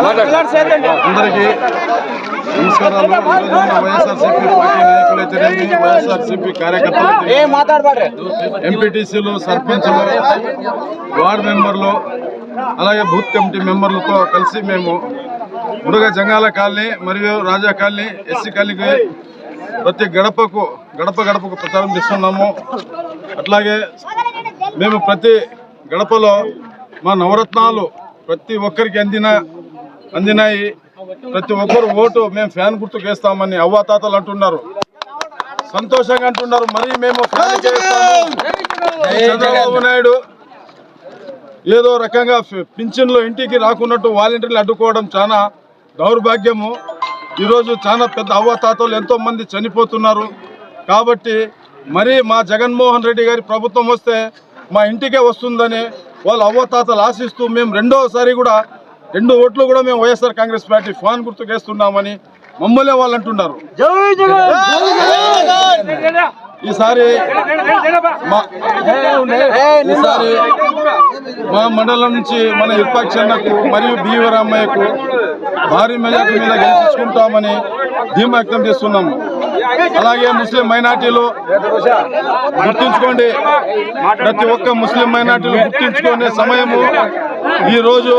అందరికీ నమస్కారాలు. వైఎస్ఆర్సీపీ పార్టీ నాయకులైతేనేమి వైఎస్ఆర్సీపీ కార్యకర్తలు ఎంపీటీసీలు సర్పంచ్లు వార్డు మెంబర్లు అలాగే బూత్ కమిటీ మెంబర్లతో కలిసి మేము మురుగ జంగాల కాలనీ మరియు రాజా కాలనీ ఎస్సీ కాలనీకి ప్రతి గడపకు గడప గడపకు ప్రచారం చేస్తున్నాము. అట్లాగే మేము ప్రతి గడపలో మా నవరత్నాలు ప్రతి ఒక్కరికి అందిన అందినాయి ప్రతి ఒక్కరు ఓటు మేము ఫ్యాన్ గుర్తుకు వేస్తామని అవ్వాతాతలు అంటున్నారు. సంతోషంగా అంటున్నారు. మరి మేము ఫ్యాన్ చేస్తాము. చంద్రబాబు నాయుడు ఏదో రకంగా పింఛన్లు ఇంటికి రాకున్నట్టు వాలంటీర్లు అడ్డుకోవడం చాలా దౌర్భాగ్యము. ఈరోజు చాలా పెద్ద అవ్వాతాతలు ఎంతో మంది చనిపోతున్నారు. కాబట్టి మరి మా జగన్మోహన్ రెడ్డి గారి ప్రభుత్వం వస్తే మా ఇంటికే వస్తుందని వాళ్ళు అవ్వతాతలు ఆశిస్తూ మేము రెండోసారి కూడా రెండు ఓట్లు కూడా మేము వైఎస్ఆర్ కాంగ్రెస్ పార్టీ ఫాన్ గుర్తుకేస్తున్నామని మమ్మల్ని వాళ్ళు అంటున్నారు. ఈసారి ఈసారి మా మండలం నుంచి మన ఇర్పాక్షన్నకు మరియు బీవరామయ్యకు భారీ మెజార్టీ మీద గెలిపించుకుంటామని ధీమా వ్యక్తం చేస్తున్నాము. అలాగే ముస్లిం మైనార్టీలు గుర్తుంచుకోండి. ప్రతి ఒక్క ముస్లిం మైనార్టీలు గుర్తుంచుకునే సమయము ఈ రోజు.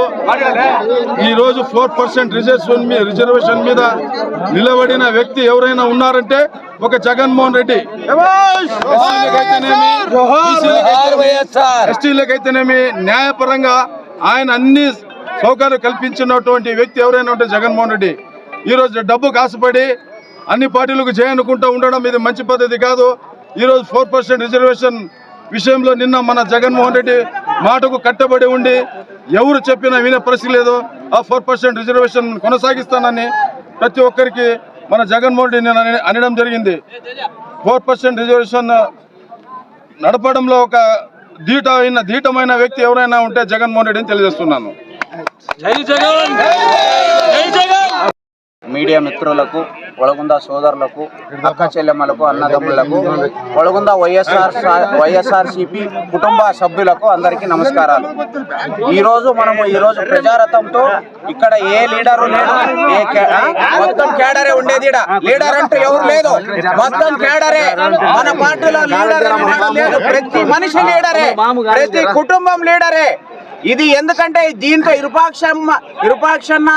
ఈ రోజు ఫోర్ పర్సెంట్ రిజర్వేషన్ మీద రిజర్వేషన్ మీద నిలబడిన వ్యక్తి ఎవరైనా ఉన్నారంటే ఒక జగన్మోహన్ రెడ్డి. ఎస్టీలకైతేనేమి న్యాయపరంగా ఆయన అన్ని సౌకర్యాలు కల్పించినటువంటి వ్యక్తి ఎవరైనా ఉంటే జగన్మోహన్ రెడ్డి. ఈ రోజు డబ్బు కాసుపడి అన్ని పార్టీలకు చేయనుకుంటూ ఉండడం ఇది మంచి పద్ధతి కాదు. ఈరోజు ఫోర్ పర్సెంట్ రిజర్వేషన్ విషయంలో నిన్న మన జగన్మోహన్ రెడ్డి మాటకు కట్టబడి ఉండి ఎవరు చెప్పినా వినే పరిస్థితి లేదు. ఆ ఫోర్ పర్సెంట్ రిజర్వేషన్ కొనసాగిస్తానని ప్రతి ఒక్కరికి మన జగన్మోహన్ రెడ్డి నేను అనడం జరిగింది. ఫోర్ పర్సెంట్ రిజర్వేషన్ నడపడంలో ఒక ధీట అయిన ధీటమైన వ్యక్తి ఎవరైనా ఉంటే జగన్మోహన్ రెడ్డి అని తెలియజేస్తున్నాను మీడియా మిత్రులకు ఒలగుంద సోదరులకు అక్క చెల్లెమ్మలకు అన్నదమ్ములకు ఒలగుంద వైఎస్ఆర్ వైఎస్ఆర్ సిపి కుటుంబ సభ్యులకు అందరికీ నమస్కారాలు. ఈ రోజు మనము ఈ రోజు ప్రజారథంతో ఇక్కడ ఏ లీడరు లేడు ఏ మొత్తం కేడరే ఉండేది లీడర్ అంటూ ఎవరు లేదు. మొత్తం కేడరే మన పార్టీలో లీడర్ ప్రతి మనిషి లీడరే. ప్రతి కుటుంబం లీడరే. ఇది ఎందుకంటే దీంతో ఇరుపాక్షమ్మ ఇరుపాక్షన్న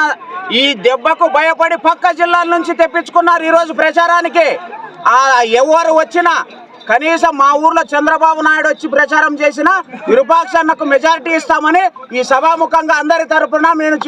ఈ దెబ్బకు భయపడి పక్క జిల్లాల నుంచి తెప్పించుకున్నారు ఈ రోజు ప్రచారానికి. ఆ ఎవరు వచ్చినా కనీసం మా ఊర్లో చంద్రబాబు నాయుడు వచ్చి ప్రచారం చేసిన విరూపాక్షన్నకు మెజారిటీ ఇస్తామని ఈ సభాముఖంగా అందరి తరపున నేను